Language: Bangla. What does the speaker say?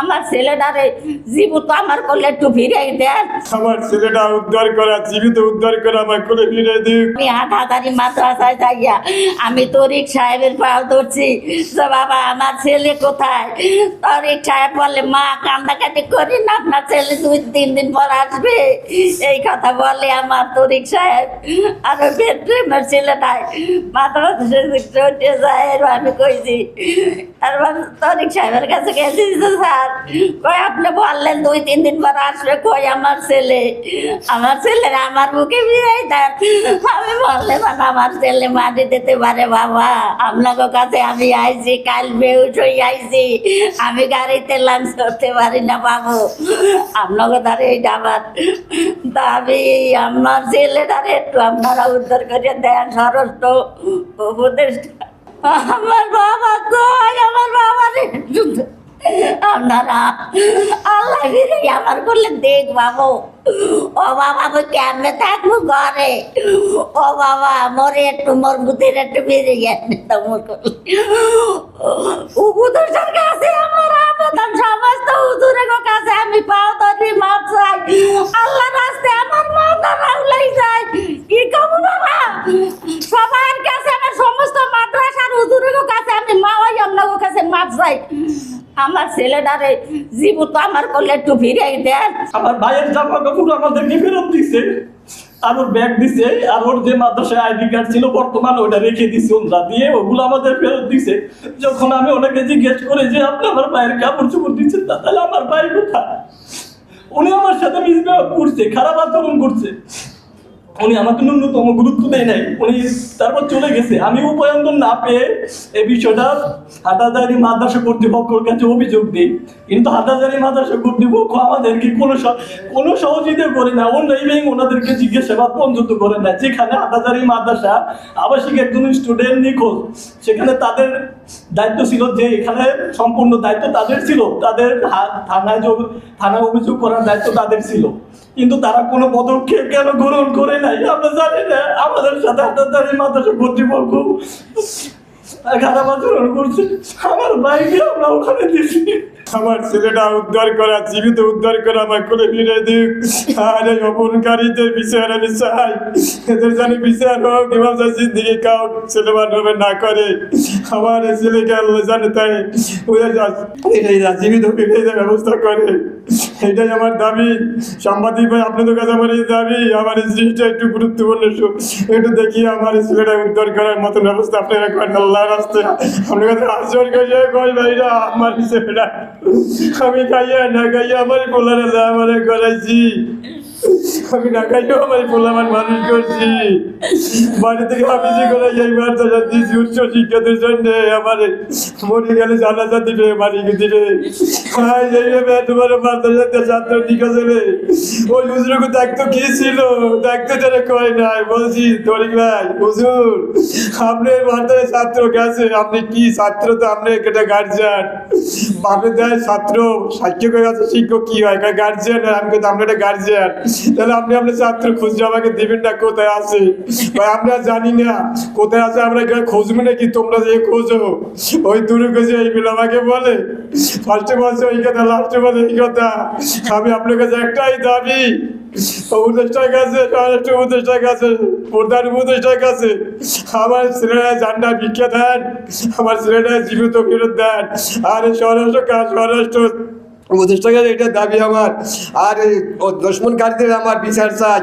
আমার ছেলেটারে জীবিত আমার করলে একটু ফিরাই দেন। আমার ছেলেটা উদ্ধার করা জীবিত উদ্ধার করে আমার কোলে ফিরে দিক। আমি হাটাহাটারি মাদ্রাসায় যাইয়া আমি তরিক সাহেবের পাও ধরছি। যে বাবা আমার ছেলে কোথায়? তরিক সাহেব বলে মা কান্দাকাটি করি না আপনার ছেলে দুই তিন দিন পর আসবে। এই কথা বলে আমার তরিক সাহেব। আর বেডরুমের ছেলেটাই মাদ্রাসা যায় আমি কইছি তারপর তরিক সাহেবের কাছে গেছি স্যার কই আপনি বললেন দুই, তিন দিন পর আসবে। কই আমার ছেলে আমার ছেলে আমার বুকে বিরাই দেন। আমি বললে মানে আমার ছেলে মাটি দিতে পারে বাবা। আপনাদের কাছে আমি আইছি, কাল বেউস হয়ে আইছি। আমি গাড়িতে লাঞ্চ করতে পারি না বাবু। আপনাকে তার এইটা আমার দাবি। আমার ছেলেটারে একটু আপনারা উদ্ধার করে দেন সরস্ত উপদেষ্টা। আমার বাবা কই আমার বাবা রে আমার ও আমি কেমনে কাছে কাছে আমি পাও ধরি মাপ চাই আল্লাহ রাস্তে আমার মাথা রাউলাই যায় কি করব বাবা সবার কাছে আমার সমস্ত মাদ্রাসার হুজুরের কাছে আমি মাওয়াই আপনার কাছে মাপ চাই আমার ছেলেটারে জীবিত আমার করলে একটু ফিরাই দেন। আমার ভাইয়ের জামা কাপড় আমাদেরকে ফেরত দিছে? আর ওর ব্যাগ দিছে, আর ওর যে মাদ্রাসায় আইডি কার্ড ছিল, বর্তমানে ওটা রেখে দিছে ওনরা। দিয়ে ওগুলো আমাদের ফেরত দিছে। যখন আমি ওনাকে জিজ্ঞেস করে যে, আপনি আমার ভাইয়ের কাপড় চোপড় দিচ্ছেন তাহলে আমার ভাই কোথায়? উনি আমার সাথে মিসবিহেভ করছে, খারাপ আচরণ করছে। উনি আমাকে ন্যূনতম গুরুত্ব দেয় নাই। উনি তারপর চলে গেছে। আমি উপায়ন্তর না পেয়ে এই বিষয়টা হাটাজারি মাদ্রাসা কর্তৃপক্ষের কাছে অভিযোগ দিই। কিন্তু হাটাজারি মাদ্রাসা কর্তৃপক্ষ আমাদেরকে কোনো কোনো সহযোগিতা করে না অন্য ইভেন ওনাদেরকে জিজ্ঞাসাবাদ পর্যন্ত করে না। যেখানে হাটাজারি মাদ্রাসা আবাসিক একজন স্টুডেন্ট নিখোঁজ, সেখানে তাদের দায়িত্ব ছিল যে এখানে সম্পূর্ণ দায়িত্ব তাদের ছিল, তাদের থানায় থানায় অভিযোগ করার দায়িত্ব তাদের ছিল। কিন্তু তারা কোনো পদক্ষেপ কেন গ্রহণ করে নাই? আমরা জানি না। আমাদের সাথে হাটাজারি মাদ্রাসা কর্তৃপক্ষ খারাপ আচরণ করছে। আমার বাইকে আমরা ওখানে দিছি আমার ছেলেটা উদ্ধার করা, জীবিত উদ্ধার করা আমার কোলে ফিরে দিক। আর এই অপনকারীদের বিচার আমি চাই। এদের জানি বিচার হোক ইমাম জিন্দিগি কাউ ছেলে মানবে না করে। আমার এই ছেলেকে আল্লাহ জানে তাই ওদের জীবিত ফিরে ব্যবস্থা করে। এটাই আমার দাবি। সাংবাদিক ভাই, আপনাদের কাছে আমার এই দাবি, আমার এই জিনিসটা একটু গুরুত্বপূর্ণ একটু দেখি আমার ছেলেটা উদ্ধার করার মতন ব্যবস্থা আপনারা করেন আল্লাহ রাস্তে আপনার কাছে আসর করে কয় ভাইরা, আমার ছেলেটা। আমি খাইয়া না খাইয়া আমার পোলার আমার করাইছি। আমি খাইয়া আমার পোলামান মানুষ করছি। বাড়ি থেকে যে করে এই মাদ্রাসা দিয়েছি, উচ্চ শিক্ষাদের জন্য আমার মরে গেলে জানাজা দিবে দিবে। হুজুরকে দেখতো ছিল? কয় নাই। বলছি ভাই, হুজুর ছাত্র গেছে, আপনি কি ছাত্র তো একটা দেয় ছাত্র শিক্ষক কি হয়? গার্জিয়ান আমি কিন্তু আপনি একটা গার্জিয়ান তাহলে আপনি আপনার ছাত্র খুঁজে আমাকে দিবেন না, কোথায় আছে? ভাই আমরা জানি না, কোথায় আছে, আমরা গিয়ে খুঁজবো নাকি? তোমরা যে খোঁজো ওই দূরে খুঁজে এইগুলো আমাকে বলে ফার্স্টে বলছে ওই কথা লাস্টে বলে, এই কথা, আমি আপনার কাছে একটাই দাবি, উপদেষ্টার কাছে স্বরাষ্ট্র উপদেষ্টার কাছে কাছে, আমার ছেলেরা দেন, আমার জীবিত ফেরত দেন, আর এই স্বরাষ্ট্র স্বরাষ্ট্র উপদেষ্টার এটা দাবি আমার। আর দুশ্মনকারীদের আমার বিচার চাই।